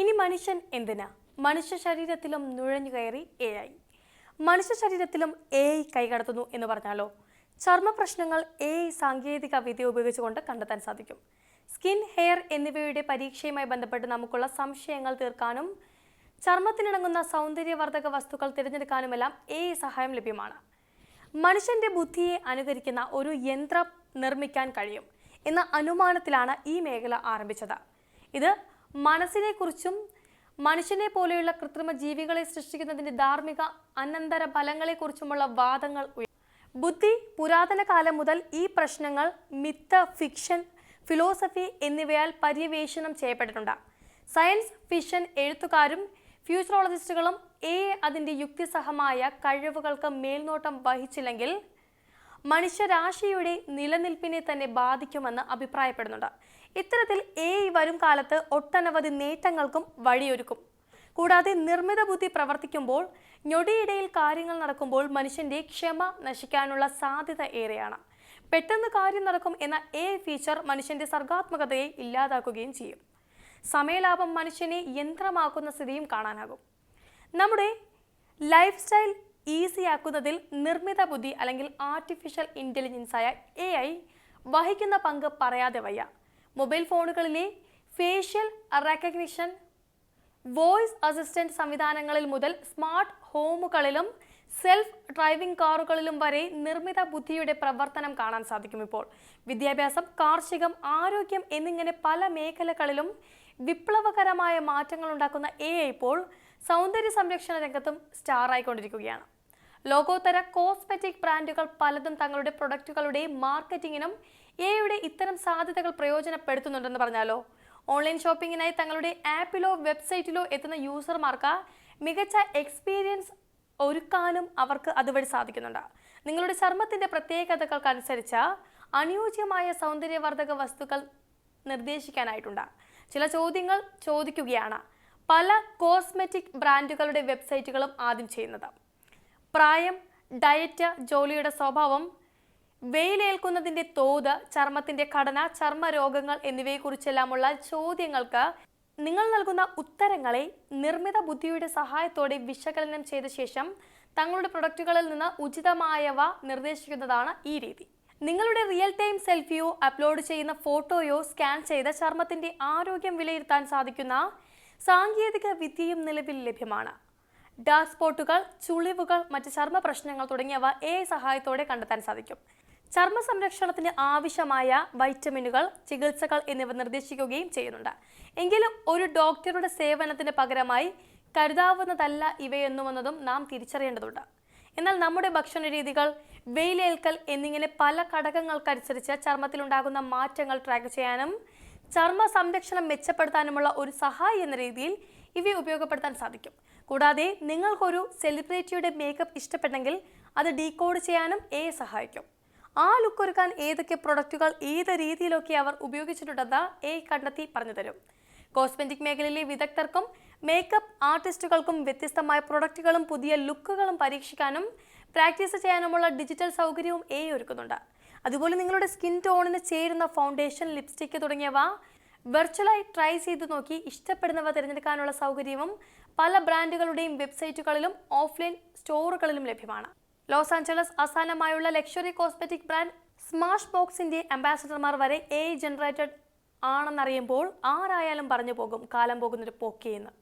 ഇനി മനുഷ്യൻ എന്തിനാ? മനുഷ്യ ശരീരത്തിലും നുഴഞ്ഞു കയറി എ ഐ മനുഷ്യ ശരീരത്തിലും എ ഐ കൈകടത്തുന്നു എന്ന് പറഞ്ഞാലോ? ചർമ്മ പ്രശ്നങ്ങൾ എ ഐ സാങ്കേതിക വിദ്യ ഉപയോഗിച്ചുകൊണ്ട് കണ്ടെത്താൻ സാധിക്കും. സ്കിൻ ഹെയർ എന്നിവയുടെ പരീക്ഷയുമായി ബന്ധപ്പെട്ട് നമുക്കുള്ള സംശയങ്ങൾ തീർക്കാനും ചർമ്മത്തിനിണങ്ങുന്ന സൗന്ദര്യവർദ്ധക വസ്തുക്കൾ തിരഞ്ഞെടുക്കാനുമെല്ലാം എ ഐ സഹായം ലഭ്യമാണ്. മനുഷ്യന്റെ ബുദ്ധിയെ അനുകരിക്കുന്ന ഒരു യന്ത്രം നിർമ്മിക്കാൻ കഴിയും എന്ന അനുമാനത്തിലാണ് ഈ മേഖല ആരംഭിച്ചത്. ഇത് മനസ്സിനെക്കുറിച്ചും മനുഷ്യനെ പോലെയുള്ള കൃത്രിമ ജീവികളെ സൃഷ്ടിക്കുന്നതിന്റെ ധാർമ്മിക അനന്തര ഫലങ്ങളെക്കുറിച്ചുമുള്ള വാദങ്ങൾ ബുദ്ധി പുരാതന കാലം മുതൽ ഈ പ്രശ്നങ്ങൾ മിത്ത് ഫിക്ഷൻ ഫിലോസഫി എന്നിവയാൽ പര്യവേഷണം ചെയ്യപ്പെട്ടിട്ടുണ്ട്. സയൻസ് ഫിക്ഷൻ എഴുത്തുകാരും ഫ്യൂച്ചറോളജിസ്റ്റുകളും എ അതിന്റെ യുക്തിസഹമായ കഴിവുകൾക്ക് മേൽനോട്ടം വഹിച്ചില്ലെങ്കിൽ മനുഷ്യരാശിയുടെ നിലനിൽപ്പിനെ തന്നെ ബാധിക്കുമെന്ന് അഭിപ്രായപ്പെടുന്നുണ്ട്. ഇത്തരത്തിൽ എ വരും കാലത്ത് ഒട്ടനവധി നേട്ടങ്ങൾക്കും വഴിയൊരുക്കും. കൂടാതെ നിർമ്മിത ബുദ്ധി പ്രവർത്തിക്കുമ്പോൾ ഞൊടിയിടയിൽ കാര്യങ്ങൾ നടക്കുമ്പോൾ മനുഷ്യന്റെ ക്ഷമ നശിക്കാനുള്ള സാധ്യത ഏറെയാണ്. പെട്ടെന്ന് കാര്യം നടക്കും എന്ന എ ഫീച്ചർ മനുഷ്യന്റെ സർഗാത്മകതയെ ഇല്ലാതാക്കുകയും ചെയ്യും. സമയലാഭം മനുഷ്യനെ യന്ത്രമാക്കുന്ന സ്ഥിതിയും കാണാനാകും. നമ്മുടെ ലൈഫ് സ്റ്റൈൽ ഈസിയാക്കുന്നതിൽ നിർമ്മിത ബുദ്ധി അല്ലെങ്കിൽ ആർട്ടിഫിഷ്യൽ ഇന്റലിജൻസ് ആയ എ ഐ വഹിക്കുന്ന പങ്ക് പറയാതെ വയ്യ. മൊബൈൽ ഫോണുകളിലെ ഫേഷ്യൽ റെക്കഗ്നിഷൻ വോയിസ് അസിസ്റ്റന്റ് സംവിധാനങ്ങളിൽ മുതൽ സ്മാർട്ട് ഹോമുകളിലും സെൽഫ് ഡ്രൈവിംഗ് കാറുകളിലും വരെ നിർമ്മിത ബുദ്ധിയുടെ പ്രവർത്തനം കാണാൻ സാധിക്കും ഇപ്പോൾ. വിദ്യാഭ്യാസം കാർഷികം ആരോഗ്യം എന്നിങ്ങനെ പല മേഖലകളിലും വിപ്ലവകരമായ മാറ്റങ്ങൾ ഉണ്ടാക്കുന്ന എ ഇപ്പോൾ സൗന്ദര്യ സംരക്ഷണ രംഗത്തും സ്റ്റാർ ആയിക്കൊണ്ടിരിക്കുകയാണ്. ലോകോത്തര കോസ്മെറ്റിക് ബ്രാൻഡുകൾ പലതും തങ്ങളുടെ പ്രൊഡക്റ്റുകളുടെ മാർക്കറ്റിങ്ങിനും എയുടെ ഇത്തരം സാധ്യതകൾ പ്രയോജനപ്പെടുത്തുന്നുണ്ടെന്ന് പറഞ്ഞാലോ? ഓൺലൈൻ ഷോപ്പിങ്ങിനായി തങ്ങളുടെ ആപ്പിലോ വെബ്സൈറ്റിലോ എത്തുന്ന യൂസർമാർക്ക് മികച്ച എക്സ്പീരിയൻസ് ഒരുക്കാനും അവർക്ക് അതുവഴി സാധിക്കുന്നുണ്ട്. നിങ്ങളുടെ ചർമ്മത്തിന്റെ പ്രത്യേകതകൾക്കനുസരിച്ച് അനുയോജ്യമായ സൗന്ദര്യവർദ്ധക വസ്തുക്കൾ നിർദ്ദേശിക്കാനായിട്ടുണ്ട്. ചില ചോദ്യങ്ങൾ ചോദിക്കുകയാണ്. പല കോസ്മെറ്റിക് ബ്രാൻഡുകളുടെ വെബ്സൈറ്റുകളും ആദ്യം ചെയ്യുന്നത്. പ്രായം ഡയറ്റ് ജോലിയുടെ സ്വഭാവം വെയിലേൽക്കുന്നതിന്റെ തോത് ചർമ്മത്തിന്റെ ഘടന ചർമ്മ രോഗങ്ങൾ എന്നിവയെക്കുറിച്ചെല്ലാമുള്ള ചോദ്യങ്ങൾക്ക് നിങ്ങൾ നൽകുന്ന ഉത്തരങ്ങളെ നിർമ്മിത ബുദ്ധിയുടെ സഹായത്തോടെ വിശകലനം ചെയ്ത ശേഷം തങ്ങളുടെ പ്രൊഡക്റ്റുകളിൽ നിന്ന് ഉചിതമായവ നിർദ്ദേശിക്കുന്നതാണ് ഈ രീതി. നിങ്ങളുടെ റിയൽ ടൈം സെൽഫിയോ അപ്ലോഡ് ചെയ്യുന്ന ഫോട്ടോയോ സ്കാൻ ചെയ്ത ചർമ്മത്തിന്റെ ആരോഗ്യം വിലയിരുത്താൻ സാധിക്കുന്ന സാങ്കേതിക വിദ്യയും നിലവിൽ ലഭ്യമാണ്. ഡാർക്ക് സ്പോട്ടുകൾ ചുളിവുകൾ മറ്റ് ചർമ്മ പ്രശ്നങ്ങൾ തുടങ്ങിയവ എ സഹായത്തോടെ കണ്ടെത്താൻ സാധിക്കും. ചർമ്മ സംരക്ഷണത്തിന് ആവശ്യമായ വൈറ്റമിനുകൾ ചികിത്സകൾ എന്നിവ നിർദ്ദേശിക്കുകയും ചെയ്യുന്നുണ്ട്. എങ്കിലും ഒരു ഡോക്ടറുടെ സേവനത്തിന് പകരമായി കരുതാവുന്നതല്ല ഇവയെന്നുമെന്നതും നാം തിരിച്ചറിയേണ്ടതുണ്ട്. എന്നാൽ നമ്മുടെ ഭക്ഷണ രീതികൾ വെയിലേൽക്കൽ എന്നിങ്ങനെ പല ഘടകങ്ങൾക്കനുസരിച്ച് ചർമ്മത്തിലുണ്ടാകുന്ന മാറ്റങ്ങൾ ട്രാക്ക് ചെയ്യാനും ചർമ്മ സംരക്ഷണം മെച്ചപ്പെടുത്താനുമുള്ള ഒരു സഹായി എന്ന രീതിയിൽ ഇവയെ ഉപയോഗപ്പെടുത്താൻ സാധിക്കും. കൂടാതെ നിങ്ങൾക്കൊരു സെലിബ്രിറ്റിയുടെ മേക്കപ്പ് ഇഷ്ടപ്പെട്ടെങ്കിൽ അത് ഡീകോഡ് ചെയ്യാനും എ സഹായിക്കും. ആ ലുക്ക് ഒരുക്കാൻ ഏതൊക്കെ പ്രൊഡക്റ്റുകൾ ഏത് രീതിയിലൊക്കെ അവർ ഉപയോഗിച്ചിട്ടുണ്ടെന്ന് എ കണ്ടെത്തി പറഞ്ഞു തരും. കോസ്മെറ്റിക് മേഖലയിലെ വിദഗ്ധർക്കും മേക്കപ്പ് ആർട്ടിസ്റ്റുകൾക്കും വ്യത്യസ്തമായ പ്രൊഡക്റ്റുകളും പുതിയ ലുക്കുകളും പരീക്ഷിക്കാനും പ്രാക്ടീസ് ചെയ്യാനുമുള്ള ഡിജിറ്റൽ സൗകര്യവും എ ഒരുക്കുന്നുണ്ട്. അതുപോലെ നിങ്ങളുടെ സ്കിൻ ടോണിന് ചേരുന്ന ഫൗണ്ടേഷൻ ലിപ്സ്റ്റിക്ക് തുടങ്ങിയവ വെർച്വലായി ട്രൈ ചെയ്ത് നോക്കി ഇഷ്ടപ്പെടുന്നവ തിരഞ്ഞെടുക്കാനുള്ള സൗകര്യവും പല ബ്രാൻഡുകളുടെയും വെബ്സൈറ്റുകളിലും ഓഫ്ലൈൻ സ്റ്റോറുകളിലും ലഭ്യമാണ്. ലോസ് ആഞ്ചലസ് ആസ്ഥാനമായുള്ള ലക്ഷറി കോസ്മെറ്റിക് ബ്രാൻഡ് സ്മാഷ് ബോക്സിന്റെ അംബാസഡർമാർ വരെ എ ജനറേറ്റഡ് ആണെന്നറിയുമ്പോൾ ആരായാലും പറഞ്ഞു പോകും കാലം പോകുന്നൊരു പോക്കേന്ന്